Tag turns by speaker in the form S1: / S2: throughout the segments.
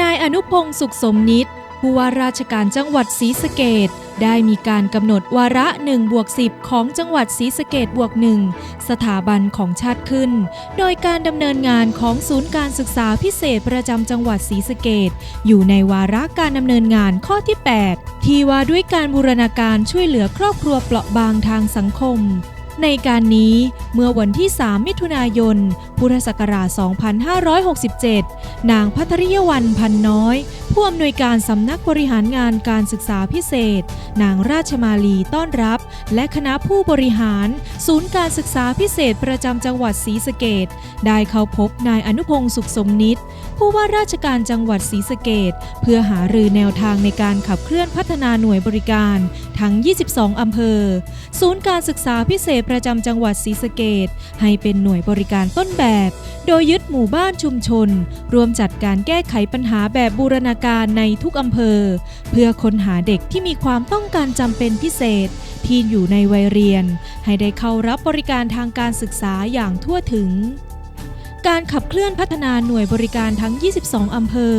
S1: นายอนุพงศ์สุขสมนิตผู้ว่าราชการจังหวัดศรีสะเกดได้มีการกำหนดวาระ1บวก10 ของจังหวัดศรีสะเกดบวก1สถาบันของชาติขึ้น โดยการดำเนินงานของศูนย์การศึกษาพิเศษประจำจังหวัดศรีสะเกดอยู่ในวาระการดำเนินงานข้อที่ 8 ที่ว่าด้วยการบูรณาการช่วยเหลือครอบครัวเปราะบางทางสังคม ในการนี้เมื่อวันที่ 3 มิถุนายน พุทธศักราช 2567 นางพัทริยวันพันน้อย ผู้อำนวยการสำนักบริหารงานการศึกษาพิเศษ นางราชมาลีต้อนรับ และคณะผู้บริหาร ศูนย์การศึกษาพิเศษประจำจังหวัดศรีสะเกดได้เข้าพบนายอนุพงศ์สุขสมนิตผู้ว่าราชการจังหวัดศรีสะเกดเพื่อหารือแนวทางในการขับเคลื่อนพัฒนาหน่วยบริการ ทั้ง 22 อำเภอ ศูนย์การศึกษาพิเศษประจำจังหวัดศรีสะเกดให้เป็นหน่วยบริการต้นแบบ โดยยึดหมู่บ้านชุมชน รวมจัดการแก้ไขปัญหาแบบบูรณาการการในทุกอำเภอ เพื่อค้นหาเด็กที่มีความต้องการจำเป็นพิเศษ ที่อยู่ในวัยเรียน ให้ได้เข้ารับบริการทางการศึกษาอย่างทั่วถึง การขับเคลื่อนพัฒนาหน่วยบริการทั้ง 22 อำเภอ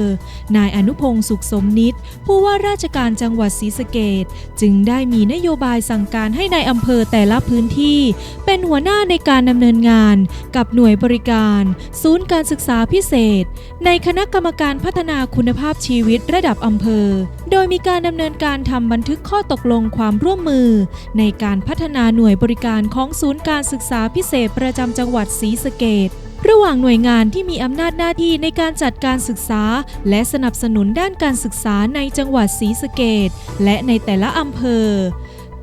S1: นายอนุพงศ์สุขสมนิตผู้ว่าราชการจังหวัดศรีสะเกดจึงได้มีนโยบายสั่งการให้ในายอำเภอแต่ละพื้นที่ เป็นหัวหน้าในการดำเนินงาน กับหน่วยบริการ ศูนย์การศึกษาพิเศษ ในคณะกรรมการพัฒนาคุณภาพชีวิตระดับอำเภอ โดยมีการดำเนินการทำบันทึกข้อตกลงความร่วมมือ ในการพัฒนาหน่วยบริการของศูนย์การศึกษาพิเศษประจำจังหวัดศรีสะเกด ระหว่างหน่วยงานที่มีอำนาจหน้าที่ในการจัดการศึกษา และสนับสนุนด้านการศึกษาในจังหวัดศรีสะเกดและในแต่ละอำเภอ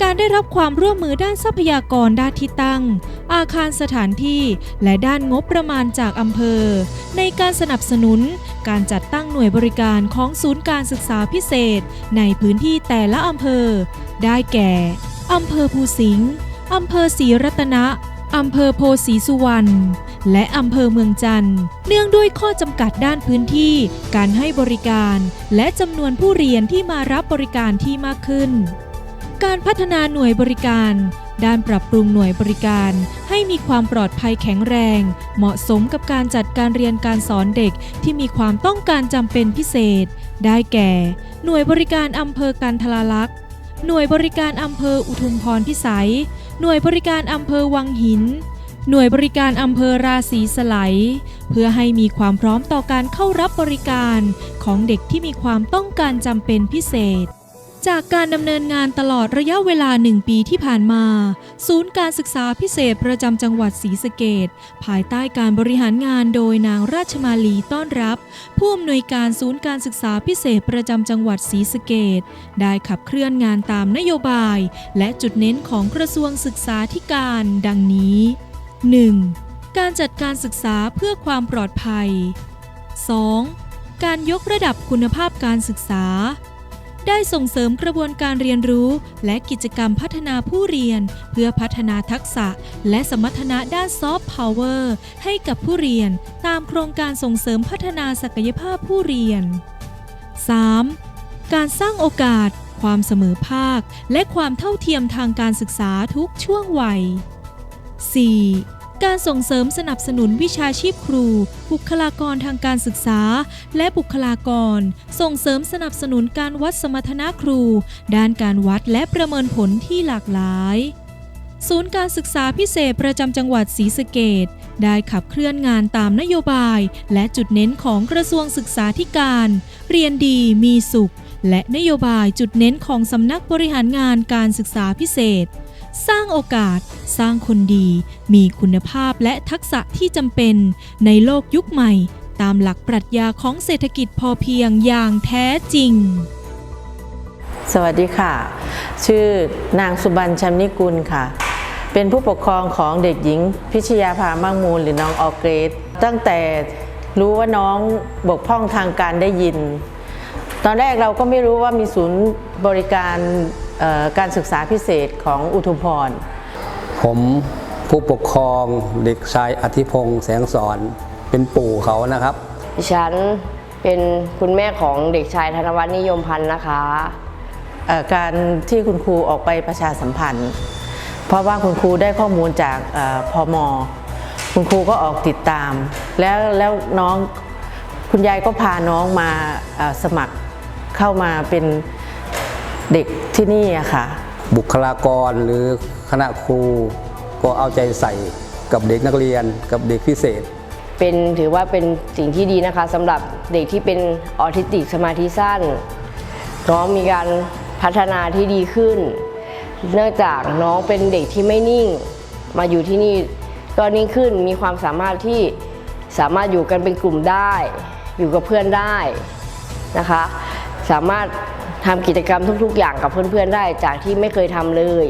S1: การได้รับความร่วมมือด้านทรัพยากรด้านที่ตั้ง อาคารสถานที่ และด้านงบประมาณจากอำเภอ ในการสนับสนุน การจัดตั้งหน่วยบริการของศูนย์การศึกษาพิเศษ ในพื้นที่แต่ละอำเภอ ได้แก่อำเภอภูสิงห์อำเภอศรีรัตนะ อำเภอโพสีสุวรรณ และอำเภอเมืองจันทร์ เนื่องด้วยข้อจำกัดด้านพื้นที่ การให้บริการ และจำนวนผู้เรียนที่มารับบริการที่มากขึ้น การพัฒนาหน่วยบริการ ด้านปรับปรุงหน่วยบริการ ให้มีความปลอดภัยแข็งแรง เหมาะสมกับการจัดการเรียนการสอนเด็กที่มีความต้องการจำเป็นพิเศษ ได้แก่ หน่วยบริการอำเภอกันทลาลักษณ์หน่วยบริการอำเภออุทุมพรพิสัย หน่วยบริการอำเภอวังหิน หน่วยบริการอำเภอราศีสไลยเพื่อให้มีความพร้อมต่อการเข้ารับบริการของเด็กที่มีความต้องการจำเป็นพิเศษ จากการดำเนินงานตลอดระยะเวลาหนึ่งปีที่ผ่านมา ศูนย์การศึกษาพิเศษประจำจังหวัดศรีสะเกดภายใต้การบริหารงานโดยนางราชมาลีต้อนรับ ผู้อำนวยการศูนย์การศึกษาพิเศษประจำจังหวัดศรีสะเกดได้ขับเคลื่อนงานตามนโยบาย และจุดเน้นของกระทรวงศึกษาธิการ ดังนี้ 1. การจัดการศึกษาเพื่อความปลอดภัย 2. การยกระดับคุณภาพการศึกษา ได้ส่งเสริมกระบวนการเรียนรู้ และกิจกรรมพัฒนาผู้เรียน เพื่อพัฒนาทักษะ และสมรรถนะด้านซอฟต์พาวเวอร์ให้กับผู้เรียน ตามโครงการส่งเสริมพัฒนาศักยภาพผู้เรียน 3. การสร้างโอกาส ความเสมอภาค และความเท่าเทียมทางการศึกษาทุกช่วงวัย 4. การส่งเสริมสนับสนุนวิชาชีพครู บุคลากรทางการศึกษา และบุคลากร ส่งเสริมสนับสนุนการวัดสมรรถนะครู ด้านการวัดและประเมินผลที่หลากหลาย ศูนย์การศึกษาพิเศษประจำจังหวัดศรีสะเกดได้ขับเคลื่อนงานตามนโยบาย และจุดเน้นของกระทรวงศึกษาธิการ เรียนดีมีสุข และนโยบายจุดเน้นของสำนักบริหารงานการศึกษาพิเศษ สร้างโอกาส สร้างคนดี มีคุณภาพและทักษะที่จำเป็นในโลกยุคใหม่ ตามหลักปรัชญาของเศรษฐกิจพอเพียงอย่างแท้จริง
S2: สวัสดีค่ะ ชื่อนางสุบรรณชัมนิกุลค่ะ เป็นผู้ปกครองของเด็กหญิง พิชยาภามั่งมูลหรือน้องออเกรสตั้งแต่รู้ว่าน้องบกพร่องทางการได้ยิน ตอนแรกเราก็ไม่รู้ว่ามีศูนย์บริการ การศึกษาพิเศษของอุทุมพร
S3: ผมผู้ปกครองเด็กชายอธิพงษ์แสงสอนเป็นปู่เขานะครับ
S4: ดิฉันเป็นคุณแม่ของเด็กชายธนวัฒน์นิยมพันธ์นะคะ
S2: เอ่อการที่คุณครูออกไปประชาสัมพันธ์ เพราะว่าคุณครูได้ข้อมูลจากเออพมคุณครูก็ออกติดตาม แล้วแล้วน้องคุณคุณยายก็พาน้องมาเอ่อสมัครเข้ามาเป็น เด็กที่นี่อะค่ะ
S3: บุคลากรหรือคณะครูก็เอาใจใส่กับเด็กนักเรียนกับเด็กพิเศษ
S4: เป็นถือว่าเป็นสิ่งที่ดีนะคะสำหรับเด็กที่เป็นออทิสติกสมาธิสั้น น้องมีการพัฒนาที่ดีขึ้น เนื่องจากน้องเป็นเด็กที่ไม่นิ่ง มาอยู่ที่นี่ก็นิ่งขึ้นมีความสามารถที่สามารถอยู่กันเป็นกลุ่มได้ อยู่กับเพื่อนได้นะคะ สามารถ ทำกิจกรรมทุกๆ อย่างกับเพื่อนๆได้จากที่ไม่เคยทำเลย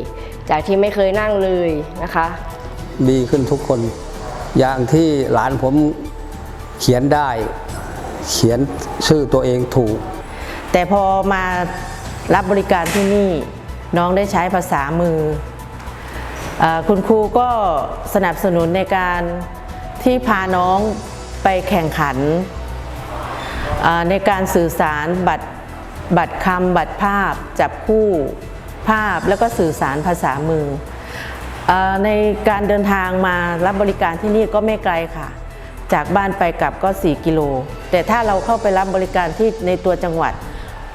S4: จากที่ไม่เคยนั่งเลยนะคะ
S3: ดีขึ้นทุกคน อย่างที่หลานผมเขียนได้ เขียนชื่อตัวเองถูก
S2: แต่พอมารับบริการที่นี่น้องได้ใช้ภาษามือเออคุณครูก็สนับสนุนในการที่พาน้องไปแข่งขันเอ่อในการสื่อสารบัตร บัตรคำบัตรภาพ จับคู่ภาพแล้วก็สื่อสารภาษามืออในการเดินทางมารับบริการที่นี่ก็ไม่ไกลค่ะ จากบ้านไปกลับก็ 4 กิโล แต่ถ้าเราเข้าไปรับบริการที่ในตัวจังหวัด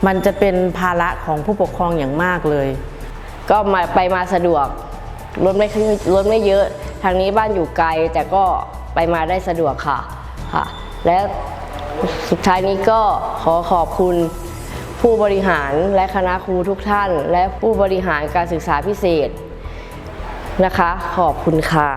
S2: มันจะเป็นภาระของผู้ปกครองอย่างมากเลย
S4: ก็มาไปมาสะดวกรถไม่รถไม่เยอะทางนี้บ้านอยู่ไกลแต่ก็ไปมาได้สะดวกค่ะค่ะ และสุดท้ายนี้ก็ขอขอบคุณ ผู้บริหารและคณะครูทุกท่าน และผู้บริหารการศึกษาพิเศษนะคะ ขอบคุณค่ะ